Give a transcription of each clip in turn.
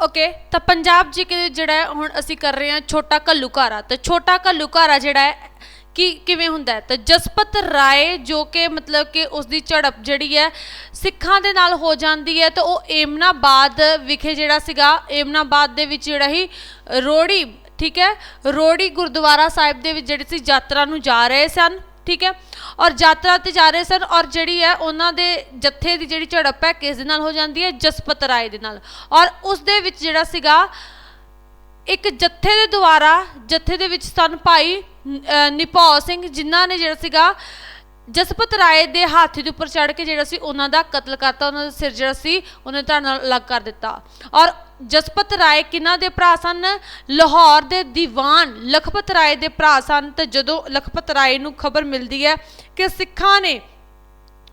Okay ਤਾਂ ਪੰਜਾਬ ਜੀ ਕੇ ਜਿਹੜਾ ਹੈ, ਹੁਣ ਅਸੀਂ ਕਰ ਰਹੇ ਹਾਂ ਛੋਟਾ ਘੱਲੂਘਾਰਾ। ਤਾਂ ਛੋਟਾ ਘੱਲੂਘਾਰਾ ਜਿਹੜਾ ਹੈ, ਕਿ ਕਿਵੇਂ ਹੁੰਦਾ ਹੈ? ਤਾਂ ਜਸਪਤ ਰਾਏ ਜੋ ਕਿ ਮਤਲਬ ਕਿ ਉਸ ਦੀ ਝੜਪ ਜਿਹੜੀ ਹੈ, ਸਿੱਖਾਂ ਦੇ ਨਾਲ ਹੋ ਜਾਂਦੀ ਹੈ, ਤਾਂ ਉਹ ਏਮਨਾਬਾਦ ਵਿਖੇ ਜਿਹੜਾ ਸੀਗਾ, ਏਮਨਾਬਾਦ ਦੇ ਵਿੱਚ ਜਿਹੜਾ ਹੀ ਰੋੜੀ, ਠੀਕ ਹੈ, ਰੋੜੀ ਗੁਰਦੁਆਰਾ ਸਾਹਿਬ ਦੇ ਵਿੱਚ ਜਿਹੜੀ ਸੀ, ਯਾਤਰਾ ਨੂੰ ਜਾ ਰਹੇ ਸਨ। ਠੀਕ ਹੈ? ਔਰ ਯਾਤਰਾ ਤੇ ਜਾ ਰਹੇ ਸਨ ਔਰ ਜਿਹੜੀ ਹੈ ਉਹਨਾਂ ਦੇ ਜੱਥੇ ਦੀ ਜਿਹੜੀ ਝੜਪ ਹੈ ਕਿਸ ਦੇ ਨਾਲ ਹੋ ਜਾਂਦੀ ਹੈ? ਜਸਪਤ ਰਾਏ ਦੇ ਨਾਲ। ਔਰ ਉਸ ਦੇ ਵਿੱਚ ਜਿਹੜਾ ਸੀਗਾ ਇੱਕ ਜੱਥੇ ਦੇ ਦੁਆਰਾ ਜੱਥੇ ਦੇ ਵਿੱਚ ਸਨ ਭਾਈ ਅਹ, ਸਿੰਘ ਜਿਨ੍ਹਾਂ ਨੇ ਜਿਹੜਾ ਸੀਗਾ ਜਸਪਤ ਰਾਏ ਦੇ ਹਾਥੀ ਦੇ ਉੱਪਰ ਚੜ੍ਹ ਕੇ ਜਿਹੜਾ ਸੀ ਉਹਨਾਂ ਦਾ ਕਤਲ ਕਰਤਾ ਉਹਨਾਂ ਦਾ ਸਿਰ ਜਿਹੜਾ ਸੀ ਉਹਨੇ ਧੜ ਨਾਲ ਅਲੱਗ ਕਰ ਦਿੱਤਾ। ਔਰ ਜਸਪਤ ਰਾਏ ਕਿਹਨਾਂ ਦੇ ਭਰਾ ਸਨ? ਲਾਹੌਰ ਦੇ ਦੀਵਾਨ ਲਖਪਤ ਰਾਏ ਦੇ ਭਰਾ ਸਨ ਤੇ ਜਦੋਂ ਲਖਪਤ ਰਾਏ ਨੂੰ ਖਬਰ ਮਿਲਦੀ ਹੈ ਕਿ ਸਿੱਖਾਂ ਨੇ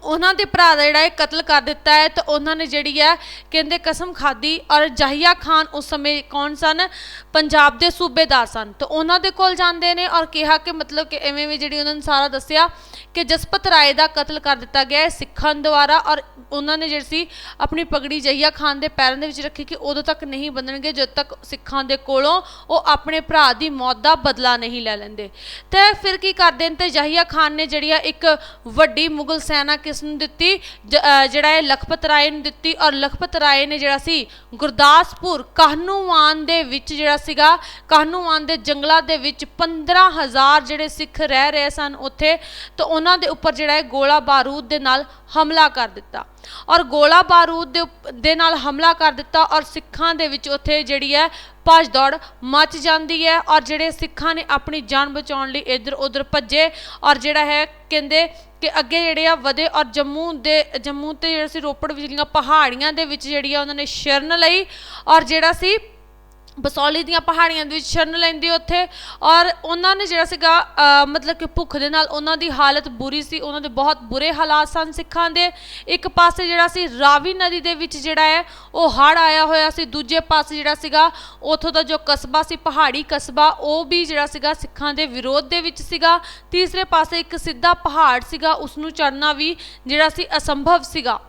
ਉਹਨਾਂ ਦੇ ਭਰਾ ਦਾ ਜਿਹੜਾ ਇਹ ਕਤਲ ਕਰ ਦਿੱਤਾ ਹੈ ਤਾਂ ਉਹਨਾਂ ਨੇ ਜਿਹੜੀ ਹੈ ਕਹਿੰਦੇ ਕਸਮ ਖਾਦੀ ਔਰ ਜਾਹੀਆ ਖਾਨ ਉਸ ਸਮੇਂ ਕੌਣ ਸਨ? ਪੰਜਾਬ ਦੇ ਸੂਬੇਦਾਰ ਸਨ। ਤਾਂ ਉਹਨਾਂ ਦੇ ਕੋਲ ਜਾਂਦੇ ਨੇ ਔਰ ਕਿਹਾ ਕਿ ਮਤਲਬ ਕਿ ਐਵੇਂ ਵੀ ਜਿਹੜੀ ਉਹਨਾਂ ਨੇ ਸਾਰਾ ਦੱਸਿਆ ਕਿ ਜਸਪਤ ਰਾਏ ਦਾ ਕਤਲ ਕਰ ਦਿੱਤਾ ਗਿਆ ਹੈ ਸਿੱਖਾਂ ਦੁਆਰਾ ਔਰ ਉਹਨਾਂ ਨੇ ਜਿਹੜੀ ਸੀ ਆਪਣੀ ਪਗੜੀ ਜਹੀਆ ਖਾਨ ਦੇ ਪੈਰਾਂ ਦੇ ਵਿੱਚ ਰੱਖੀ ਕਿ ਉਦੋਂ ਤੱਕ ਨਹੀਂ ਬੰਨਣਗੇ, ਜਦ ਤੱਕ ਸਿੱਖਾਂ ਦੇ ਕੋਲੋਂ ਉਹ ਆਪਣੇ ਭਰਾ ਦੀ ਮੌਤ ਦਾ ਬਦਲਾ ਨਹੀਂ ਲੈ ਲੈਂਦੇ। ਤੇ ਫਿਰ ਕੀ ਕਰਦੇ ਨੇ? ਤੇ ਜਹੀਆ ਖਾਨ ਨੇ ਜਿਹੜੀ ਆ ਇੱਕ ਵੱਡੀ ਮੁਗਲ ਸੈਨਾ ਕਿਸ ਨੂੰ ਦਿੱਤੀ ਜਿਹੜਾ ਹੈ ਲਖਪਤ ਰਾਏ ਨੂੰ ਦਿੱਤੀ ਔਰ ਲਖਪਤ ਰਾਏ ਨੇ ਜਿਹੜਾ ਸੀ ਗੁਰਦਾਸਪੁਰ ਕਾਹਨੂੰਵਾਨ ਦੇ ਵਿੱਚ ਜਿਹੜਾ ਸੀਗਾ, ਕਾਹਨੂੰਵਾਨ ਦੇ ਜੰਗਲਾਂ ਦੇ ਵਿੱਚ 15000 ਜਿਹੜੇ ਸਿੱਖ ਰਹਿ ਰਹੇ ਸਨ ਉੱਥੇ, ਤਾਂ ਉਹਨਾਂ ਦੇ ਉੱਪਰ ਜਿਹੜਾ ਹੈ ਗੋਲਾ ਬਾਰੂਦ ਦੇ ਨਾਲ ਹਮਲਾ ਕਰ ਦਿੱਤਾ। ਔਰ ਗੋਲਾ ਬਾਰੂਦ ਦੇ ਦੇ ਨਾਲ ਹਮਲਾ ਕਰ ਦਿੱਤਾ ਔਰ ਸਿੱਖਾਂ ਦੇ ਵਿੱਚ ਉੱਥੇ ਜਿਹੜੀ ਹੈ ਭੱਜ ਦੌੜ ਮਚ ਜਾਂਦੀ ਹੈ ਔਰ ਜਿਹੜੇ ਸਿੱਖਾਂ ਨੇ ਆਪਣੀ ਜਾਨ ਬਚਾਉਣ ਲਈ ਇੱਧਰ ਉੱਧਰ ਭੱਜੇ ਔਰ ਜਿਹੜਾ ਹੈ ਕਹਿੰਦੇ ਕਿ ਅੱਗੇ ਜਿਹੜੇ ਆ ਵਧੇ ਔਰ ਜੰਮੂ ਦੇ, ਜੰਮੂ ਤੇ ਜਿਹੜਾ ਸੀ ਰੋਪੜ ਵਿਚਲੀਆਂ ਪਹਾੜੀਆਂ ਦੇ ਵਿੱਚ ਜਿਹੜੀ ਆ ਉਹਨਾਂ ਨੇ ਸ਼ਰਨ ਲਈ ਔਰ ਜਿਹੜਾ ਸੀ ਬਸੌਲੀ ਦੀਆਂ ਪਹਾੜੀਆਂ ਦੇ ਵਿੱਚ ਸ਼ਰਨ ਲੈਂਦੀ ਉੱਥੇ। ਔਰ ਉਹਨਾਂ ਨੇ ਜਿਹੜਾ ਸੀਗਾ ਮਤਲਬ ਕਿ ਭੁੱਖ ਦੇ ਨਾਲ ਉਹਨਾਂ ਦੀ ਹਾਲਤ ਬੁਰੀ ਸੀ। ਉਹਨਾਂ ਦੇ ਬਹੁਤ ਬੁਰੇ ਹਾਲਾਤ ਸਨ ਸਿੱਖਾਂ ਦੇ। ਇੱਕ ਪਾਸੇ ਜਿਹੜਾ ਸੀ, ਰਾਵੀ ਨਦੀ ਦੇ ਵਿੱਚ ਜਿਹੜਾ ਹੈ, ਉਹ ਹੜ੍ਹ ਆਇਆ ਹੋਇਆ ਸੀ। ਦੂਜੇ ਪਾਸੇ ਜਿਹੜਾ ਸੀਗਾ, ਉਥੋਂ ਦਾ ਜੋ ਕਸਬਾ ਸੀ, ਪਹਾੜੀ ਕਸਬਾ, ਉਹ ਵੀ ਜਿਹੜਾ ਸੀਗਾ ਸਿੱਖਾਂ ਦੇ ਵਿਰੋਧ ਦੇ ਵਿੱਚ ਸੀਗਾ। ਤੀਸਰੇ ਪਾਸੇ ਇੱਕ ਸਿੱਧਾ ਪਹਾੜ ਸੀਗਾ ਉਸ ਨੂੰ ਚੜ੍ਹਨਾ ਵੀ ਜਿਹੜਾ ਸੀ ਅਸੰਭਵ ਸੀਗਾ।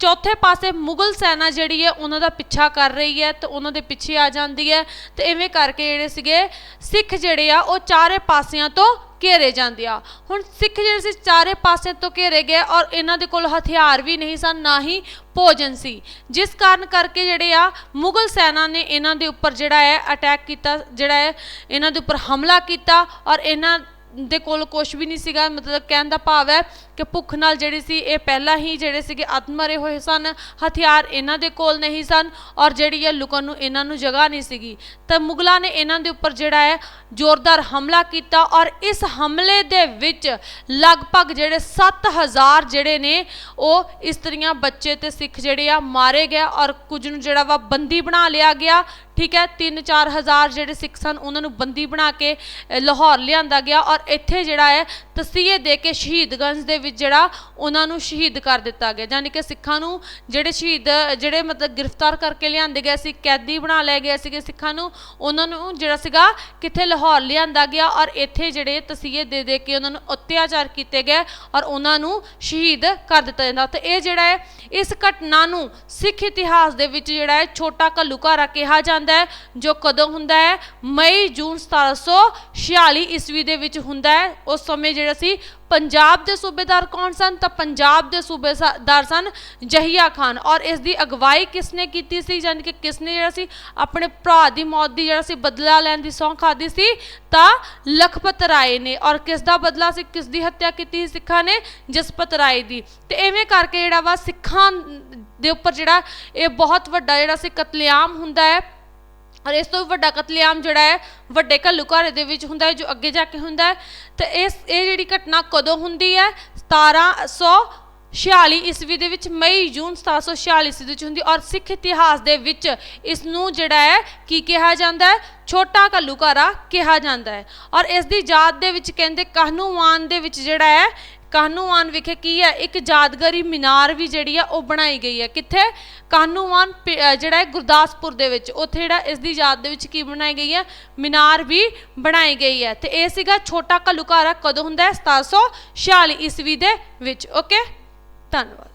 ਚੌਥੇ ਪਾਸੇ ਮੁਗਲ ਸੈਨਾ ਜਿਹੜੀ ਹੈ, ਉਹਨਾਂ ਦਾ ਪਿੱਛਾ ਕਰ ਰਹੀ ਹੈ ਤੇ ਉਹਨਾਂ ਦੇ ਪਿੱਛੇ ਆ ਜਾਂਦੀ ਹੈ ਤੇ ਐਵੇਂ ਕਰਕੇ ਜਿਹੜੇ ਸੀਗੇ, ਸਿੱਖ ਜਿਹੜੇ ਆ, ਉਹ ਚਾਰੇ ਪਾਸਿਆਂ ਤੋਂ ਘੇਰੇ ਜਾਂਦੇ ਆ। ਹੁਣ ਸਿੱਖ ਜਿਹੜੇ ਸੀ, ਚਾਰੇ ਪਾਸਿਆਂ ਤੋਂ ਘੇਰੇ ਗਏ ਔਰ ਇਹਨਾਂ ਦੇ ਕੋਲ ਹਥਿਆਰ ਵੀ ਨਹੀਂ ਸਨ, ਨਾ ਹੀ ਭੋਜਨ ਸੀ। ਜਿਸ ਕਾਰਨ ਕਰਕੇ ਜਿਹੜੇ ਆ, ਮੁਗਲ ਸੈਨਾ ਨੇ ਇਹਨਾਂ ਦੇ ਉੱਪਰ ਜਿਹੜਾ ਹੈ ਅਟੈਕ ਕੀਤਾ, ਜਿਹੜਾ ਹੈ, ਇਹਨਾਂ ਦੇ ਉੱਪਰ ਹਮਲਾ ਕੀਤਾ ਔਰ ਇਹਨਾਂ ਦੇ ਕੋਲ ਕੁਝ ਵੀ ਨਹੀਂ ਸੀਗਾ। ਮਤਲਬ ਕਹਿਣ ਦਾ ਭਾਵ ਹੈ ਕਿ ਭੁੱਖ ਨਾਲ ਜਿਹੜੀ ਸੀ, ਇਹ ਪਹਿਲਾਂ ਹੀ ਜਿਹੜੇ ਸੀਗੇ ਆਤਮਰੇ ਹੋਏ ਸਨ। ਹਥਿਆਰ ਇਹਨਾਂ ਦੇ ਕੋਲ ਨਹੀਂ ਸਨ ਔਰ ਜਿਹੜੀ ਹੈ ਲੁਕਣ ਨੂੰ ਇਹਨਾਂ ਨੂੰ ਜਗ੍ਹਾ ਨਹੀਂ ਸੀਗੀ। ਤਾਂ ਮੁਗਲਾਂ ਨੇ ਇਹਨਾਂ ਦੇ ਉੱਪਰ ਜਿਹੜਾ ਹੈ ਜ਼ੋਰਦਾਰ ਹਮਲਾ ਕੀਤਾ ਔਰ ਇਸ ਹਮਲੇ ਦੇ ਵਿੱਚ ਲਗਭਗ ਜਿਹੜੇ 7000 ਜਿਹੜੇ ਨੇ, ਉਹ ਇਸਤਰੀਆਂ, ਬੱਚੇ ਤੇ ਸਿੱਖ ਜਿਹੜੇ ਆ ਮਾਰੇ ਗਏ ਔਰ ਕੁਝ ਨੂੰ ਜਿਹੜਾ ਵਾ ਬੰਦੀ ਬਣਾ ਲਿਆ ਗਿਆ। ਠੀਕ ਹੈ 3-4 ਹਜ਼ਾਰ ਜਿਹੜੇ ਸਿੱਖ ਸਨ, ਉਹਨਾਂ ਨੂੰ ਬੰਦੀ ਬਣਾ ਕੇ ਲਾਹੌਰ ਲਿਆਂਦਾ ਗਿਆ ਔਰ ਇੱਥੇ ਜਿਹੜਾ ਹੈ, ਤਸੀਹੇ ਦੇ ਕੇ ਸ਼ਹੀਦਗੰਜ ਦੇ ਵਿੱਚ ਜਿਹੜਾ ਉਹਨਾਂ ਨੂੰ ਸ਼ਹੀਦ ਕਰ ਦਿੱਤਾ ਗਿਆ। ਯਾਨੀ ਕਿ ਸਿੱਖਾਂ ਨੂੰ ਜਿਹੜੇ ਸ਼ਹੀਦ, ਜਿਹੜੇ ਮਤਲਬ ਗ੍ਰਿਫਤਾਰ ਕਰਕੇ ਲਿਆਂਦੇ ਗਏ ਸੀ, ਕੈਦੀ ਬਣਾ ਲਏ ਗਏ ਸੀਗੇ ਸਿੱਖਾਂ ਨੂੰ, ਉਹਨਾਂ ਨੂੰ ਜਿਹੜਾ ਸੀਗਾ, ਕਿੱਥੇ ਲਾਹੌਰ ਲਿਆਂਦਾ ਗਿਆ ਔਰ ਇੱਥੇ ਜਿਹੜੇ ਤਸੀਹੇ ਦੇ ਦੇ ਕੇ ਉਹਨਾਂ ਨੂੰ ਅਤਿਆਚਾਰ ਕੀਤੇ ਗਏ ਔਰ ਉਹਨਾਂ ਨੂੰ ਸ਼ਹੀਦ ਕਰ ਦਿੱਤਾ ਜਾਂਦਾ। ਤੇ ਇਹ ਜਿਹੜਾ ਹੈ, ਇਸ ਘਟਨਾ ਨੂੰ ਸਿੱਖ ਇਤਿਹਾਸ ਦੇ ਵਿੱਚ ਜਿਹੜਾ ਹੈ, ਛੋਟਾ ਘੱਲੂਘਾਰਾ ਕਿਹਾ ਜਾਂਦਾ ਹੈ, ਜੋ ਕਦੋਂ ਹੁੰਦਾ ਹੈ? ਮਈ ਜੂਨ 1746 ਈਸਵੀ ਦੇ ਵਿੱਚ ਹੁੰਦਾ ਹੈ। ਉਸ ਸਮੇਂ ਜਿਹੜਾ ਸੀ, ਪੰਜਾਬ ਦੇ ਸੂਬੇਦਾਰ ਕੌਣ ਸਨ? ਤਾਂ ਪੰਜਾਬ ਦੇ ਸੂਬੇਦਾਰ ਸਨ ਜਹੀਆ ਖਾਨ। ਔਰ ਇਸ ਦੀ ਅਗਵਾਈ ਕਿਸਨੇ ਕੀਤੀ ਸੀ? ਯਾਨੀ ਕਿ ਕਿਸਨੇ ਜਿਹੜਾ ਸੀ, ਆਪਣੇ ਭਰਾ ਦੀ ਮੌਤ ਦੀ ਜਿਹੜਾ ਸੀ, ਬਦਲਾ ਲੈਣ ਦੀ ਸਹੁੰ ਖਾਦੀ ਸੀ? ਤਾਂ ਲਖਪਤ ਰਾਏ ਨੇ। ਔਰ ਕਿਸ ਦਾ ਬਦਲਾ ਸੀ? ਕਿਸ ਦੀ ਹੱਤਿਆ ਕੀਤੀ ਸੀ ਸਿੱਖਾਂ ਨੇ? ਜਸਪਤ ਰਾਏ ਦੀ। ਤੇ ਐਵੇਂ ਕਰਕੇ ਜਿਹੜਾ ਵਾ, ਸਿੱਖਾਂ ਦੇ ਉੱਪਰ ਜਿਹੜਾ, ਇਹ ਬਹੁਤ ਵੱਡਾ ਜਿਹੜਾ ਸੀ, ਕਤਲੇਆਮ ਹੁੰਦਾ ਹੈ। ਔਰ ਇਸ ਤੋਂ ਵੱਡਾ ਕਤਲੇਆਮ ਜਿਹੜਾ ਹੈ, ਵੱਡੇ ਘੱਲੂਘਾਰੇ ਦੇ ਵਿੱਚ ਹੁੰਦਾ ਹੈ, ਜੋ ਅੱਗੇ ਜਾ ਕੇ ਹੁੰਦਾ ਹੈ। ਤੇ ਇਸ, ਇਹ ਜਿਹੜੀ ਘਟਨਾ ਕਦੋਂ ਹੁੰਦੀ ਹੈ? 1746 ਈਸਵੀ ਦੇ ਵਿੱਚ, ਮਈ, ਜੂਨ 1746 ਈਸਵੀ ਦੇ ਵਿੱਚ ਹੁੰਦੀ ਔਰ ਸਿੱਖ ਇਤਿਹਾਸ ਦੇ ਵਿੱਚ ਇਸ ਨੂੰ ਜਿਹੜਾ ਹੈ, ਕੀ ਕਿਹਾ ਜਾਂਦਾ ਹੈ? ਛੋਟਾ ਘੱਲੂਘਾਰਾ ਕਿਹਾ ਜਾਂਦਾ ਹੈ। ਔਰ ਇਸ ਦੀ ਯਾਦ ਦੇ ਵਿੱਚ ਕਹਿੰਦੇ, ਕਾਹਨੂੰਵਾਨ ਦੇ ਵਿੱਚ ਜਿਹੜਾ ਹੈ ਕਾਹਨੂੰਵਾਨ ਵਿਖੇ ਕੀ ਹੈ? ਇੱਕ ਯਾਦਗਾਰੀ ਮੀਨਾਰ ਵੀ ਜਿਹੜੀ ਆ, ਉਹ ਬਣਾਈ ਗਈ ਹੈ। ਕਿੱਥੇ? ਕਾਹਨੂੰਵਾਨ ਪਿ- ਜਿਹੜਾ ਹੈ, ਗੁਰਦਾਸਪੁਰ ਦੇ ਵਿੱਚ। ਉੱਥੇ ਜਿਹੜਾ ਇਸ ਦੀ ਯਾਦ ਦੇ ਵਿੱਚ ਕੀ ਬਣਾਈ ਗਈ ਹੈ? ਮੀਨਾਰ ਵੀ ਬਣਾਈ ਗਈ ਹੈ। ਤੇ ਇਹ ਸੀਗਾ ਛੋਟਾ ਘੱਲੂਘਾਰਾ ਕਦੋਂ ਹੁੰਦਾ ਹੈ? 1746 ਈਸਵੀ ਦੇ ਵਿੱਚ। ਓਕੇ? ਧੰਨਵਾਦ।